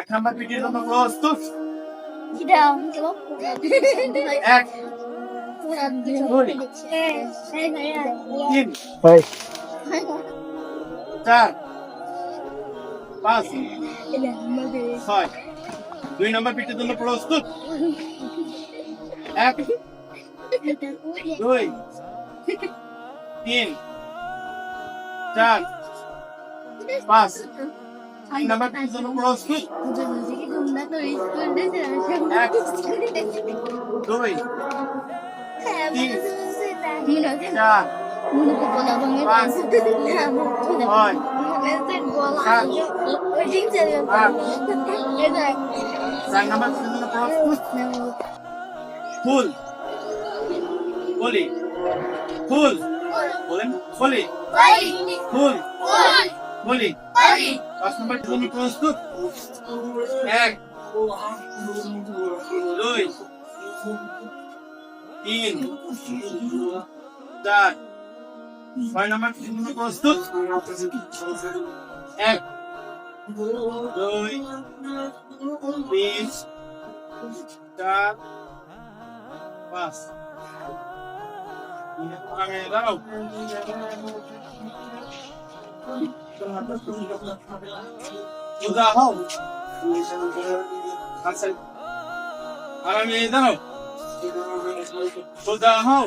এক নাম্বার পিটির জন্য প্রস্তুত। এক তিন চার পাঁচ ছয়। দুই নম্বর পিঠের জন্য প্রস্তুত। এক দুই তিন চার পাঁচ তিন নম্বর পিঠের জন্য প্রস্তুত দুই চার পাঁচ ছয় চার নম্বর পিঠের জন্য প্রস্তুত ফুল বলি ফুল বলেন বলি ফুল বলি পাঁচ নম্বর জন্য প্রস্তুত এক দুই তিন চার ছয় নম্বর জন্য প্রস্তুত এক দুই তিন চার পাঁচ আমি দাঁড়াও উদা হও আচ্ছা আর আমি দাঁড়াও উদা হও